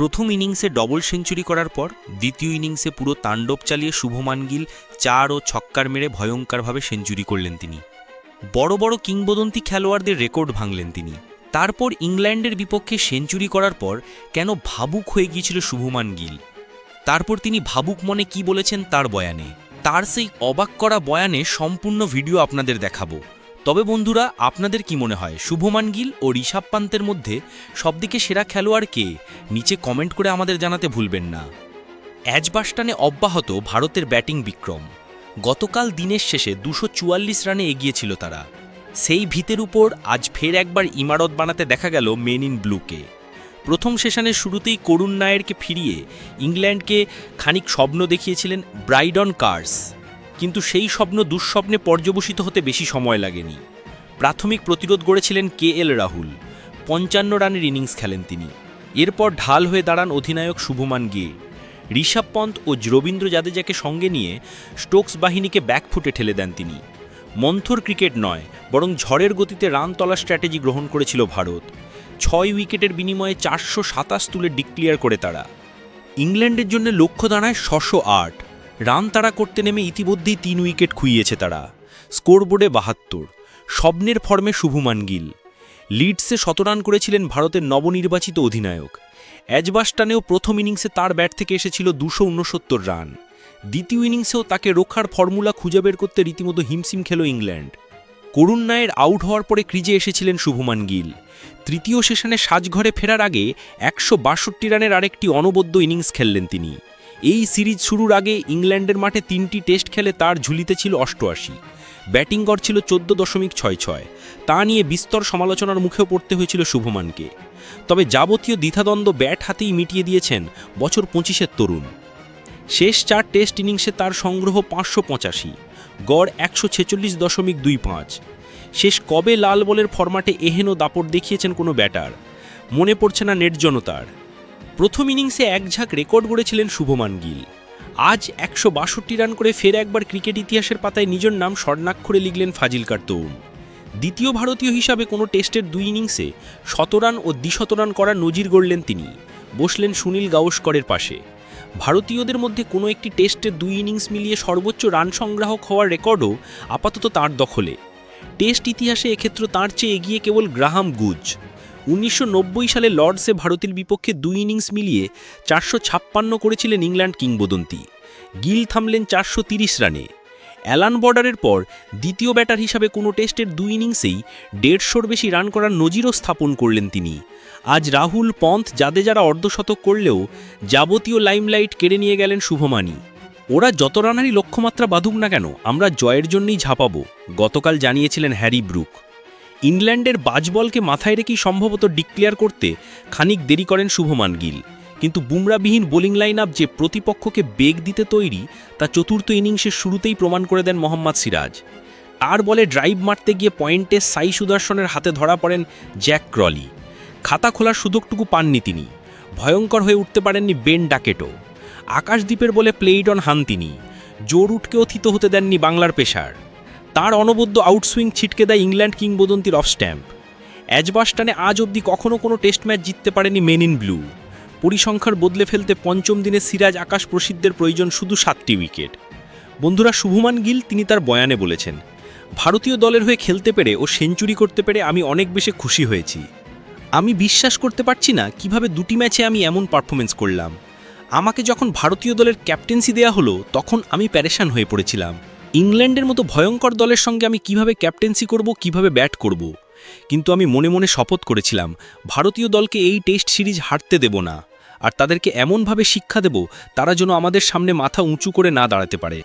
প্রথম ইনিংসে double century করার পর দ্বিতীয় ইনিংসে পুরো তাণ্ডব চালিয়ে শুভমান গিল চার ও ছক্কার মেরে ভয়ঙ্করভাবে সেঞ্চুরি করলেন তিনি। বড় বড় কিংবদন্তি খেলোয়াড়দের রেকর্ড ভাঙলেন তিনি। তারপর ইংল্যান্ডের বিপক্ষে সেঞ্চুরি করার পর কেন ভাবুক হয়ে গিয়েছিল শুভমান গিল। তারপর তিনি ভাবুক মনে কি বলেছেন তার বয়ানে। তার সেই অবাক করা বয়ানে সম্পূর্ণ ভিডিও আপনাদের দেখাবো। তবে বন্ধুরা, আপনাদের কি মনে হয়? শুভমান গিল ও ঋষভ পান্তের মধ্যে সবদিকে সেরা খেলোয়াড় কে? নিচে কমেন্ট করে আমাদের জানাতে ভুলবেন না। অ্যাজবাস্টানে অব্যাহত ভারতের ব্যাটিং বিক্রম। গতকাল দিনের শেষে দুশো রানে এগিয়েছিল তারা। সেই ভিতের উপর আজ ফের একবার ইমারত বানাতে দেখা গেল মেন ইন ব্লুকে প্রথম সেশনের শুরুতেই করুণ নায়েরকে ফিরিয়ে ইংল্যান্ডকে খানিক স্বপ্ন দেখিয়েছিলেন ব্রাইডন কার্স। কিন্তু সেই স্বপ্ন দুঃস্বপ্নে পর্যবসিত হতে বেশি সময় লাগেনি। প্রাথমিক প্রতিরোধ গড়েছিলেন কে এল রাহুল। পঞ্চান্ন রানের ইনিংস খেলেন তিনি। এরপর ঢাল হয়ে দাঁড়ান অধিনায়ক শুভমান গে ঋষভ পন্ত ও রবীন্দ্র জাদেজাকে সঙ্গে নিয়ে স্টোকস বাহিনীকে ব্যাকফুটে ঠেলে দেন তিনি। মন্থর ক্রিকেট নয়, বরং ঝড়ের গতিতে রান তলা স্ট্র্যাটেজি গ্রহণ করেছিল ভারত। ছয় উইকেটের বিনিময়ে চারশো সাতাশ তুলে ডিক্লিয়ার করে তারা। ইংল্যান্ডের জন্য লক্ষ্য দাঁড়ায় ছশো আট। রান তাড়া করতে নেমে ইতিমধ্যেই তিন উইকেট খুইয়েছে তারা। স্কোরবোর্ডে বাহাত্তর, স্বপ্নের ফর্মে শুভমান গিল। লিডসে শতরান করেছিলেন ভারতের নবনির্বাচিত অধিনায়ক। অ্যাজবাস্টানেও প্রথম ইনিংসে তার ব্যাট থেকে এসেছিল দুশো উনসত্তর রান। দ্বিতীয় ইনিংসেও তাকে রক্ষার ফর্মুলা খুঁজে বের করতে রীতিমতো হিমসিম খেল ইংল্যান্ড। করুণ নায়ের আউট হওয়ার পরে ক্রিজে এসেছিলেন শুভমান গিল। তৃতীয় সেশনে সাজঘরে ফেরার আগে একশো বাষট্টি রানের আরেকটি অনবদ্য ইনিংস খেললেন তিনি। এই সিরিজ শুরুর আগে ইংল্যান্ডের মাঠে তিনটি টেস্ট খেলে তার ঝুলিতে ছিল অষ্টআশি। ব্যাটিং গড় ছিল চোদ্দ দশমিক ছয় ছয়। তা নিয়ে বিস্তর সমালোচনার মুখেও পড়তে হয়েছিল শুভমানকে। তবে যাবতীয় দ্বিধাদ্বন্দ্ব ব্যাট হাতেই মিটিয়ে দিয়েছেন বছর পঁচিশের তরুণ। শেষ চার টেস্ট ইনিংসে তার সংগ্রহ পাঁচশো পঁচাশি, গড় একশো ছেচল্লিশ দশমিক দুই পাঁচ। শেষ কবে লাল বলের ফরম্যাটে এহেন দাপট দেখিয়েছেন কোনো ব্যাটার? মনে পড়ছে না নির্জনতার প্রথম ইনিংসে এক ঝাঁক রেকর্ড গড়েছিলেন শুভমান গিল। আজ একশো বাষট্টি রান করে ফের একবার ক্রিকেট ইতিহাসের পাতায় নিজের নাম স্বর্ণাক্ষরে লিখলেন ফাজিলকার তরুণ দ্বিতীয় ভারতীয় হিসাবে কোনো টেস্টের দুই ইনিংসে শতরান ও দ্বিশতরান করার নজির গড়লেন তিনি। বসলেন সুনীল গাওস্করের পাশে। ভারতীয়দের মধ্যে কোনো একটি টেস্টের দুই ইনিংস মিলিয়ে সর্বোচ্চ রান সংগ্রাহক হওয়ার রেকর্ডও আপাতত তার দখলে। টেস্ট ইতিহাসে এক্ষেত্রে তার চেয়ে এগিয়ে কেবল গ্রাহাম গুজ। উনিশশো নব্বই সালে লর্ডসে ভারতের বিপক্ষে দুই ইনিংস মিলিয়ে চারশো ছাপ্পান্ন করেছিলেন ইংল্যান্ড কিংবদন্তি। গিল থামলেন চারশো রানে। অ্যালান বর্ডারের পর দ্বিতীয় ব্যাটার হিসাবে কোনো টেস্টের দুই ইনিংসেই দেড়শোর বেশি রান করার নজিরও স্থাপন করলেন তিনি। আজ রাহুল, পন্থ যাদের যারা অর্ধশতক করলেও যাবতীয় লাইমলাইট কেড়ে নিয়ে গেলেন শুভমানি ওরা যত রানারই লক্ষ্যমাত্রা বাঁধুক না কেন, আমরা জয়ের জন্যই ঝাঁপাবো, গতকাল জানিয়েছিলেন হ্যারি ব্রুক। ইংল্যান্ডের বাজবলকে মাথায় রেখেই সম্ভবত ডিক্লেয়ার করতে খানিক দেরি করেন শুভমান গিল। কিন্তু বুমরাবিহীন বোলিং লাইন আপ যে প্রতিপক্ষকে বেগ দিতে তৈরি, তা চতুর্থ ইনিংসের শুরুতেই প্রমাণ করে দেন মোহাম্মদ সিরাজ। আর বলে ড্রাইভ মারতে গিয়ে পয়েন্টে সাই সুদর্শনের হাতে ধরা পড়েন জ্যাক ক্রলি। খাতা খোলার সুযোগটুকু পাননি তিনি। ভয়ঙ্কর হয়ে উঠতে পারেননি বেন ডাকেটো। আকাশদ্বীপের বলে প্লেইড অন হান তিনি। জোর উঠকেও থিত হতে দেননি বাংলার পেশার তার অনবদ্য আউটসুইং ছিটকে দেয় ইংল্যান্ড কিংবদন্তির অফ স্ট্যাম্প। অ্যাজবাস্টানে আজ অবধি কখনও কোনো টেস্ট ম্যাচ জিততে পারেনি মেন ইন ব্লু। পরিসংখ্যার বদলে ফেলতে পঞ্চম দিনে সিরাজ আকাশ প্রসিদ্ধের প্রয়োজন শুধু সাতটি উইকেট। বন্ধুরা শুভমান গিল তিনি তার বয়ানে বলেছেন, ভারতীয় দলের হয়ে খেলতে পেরে ও সেঞ্চুরি করতে পেরে আমি অনেক বেশি খুশি হয়েছি। আমি বিশ্বাস করতে পারছি না কীভাবে দুটি ম্যাচে আমি এমন পারফরমেন্স করলাম। আমাকে যখন ভারতীয় দলের ক্যাপ্টেন্সি দেয়া হলো, তখন আমি প্যারেশান হয়ে পড়েছিলাম। ইংল্যান্ডের মতো ভয়ঙ্কর দলের সঙ্গে আমি কীভাবে ক্যাপ্টেন্সি করব, কীভাবে ব্যাট করব? কিন্তু আমি মনে মনে শপথ করেছিলাম, ভারতীয় দলকে এই টেস্ট সিরিজ হারতে দেব না। আর তাদেরকে এমনভাবে শিক্ষা দেব, তারা যেন আমাদের সামনে মাথা উঁচু করে না দাঁড়াতে পারে।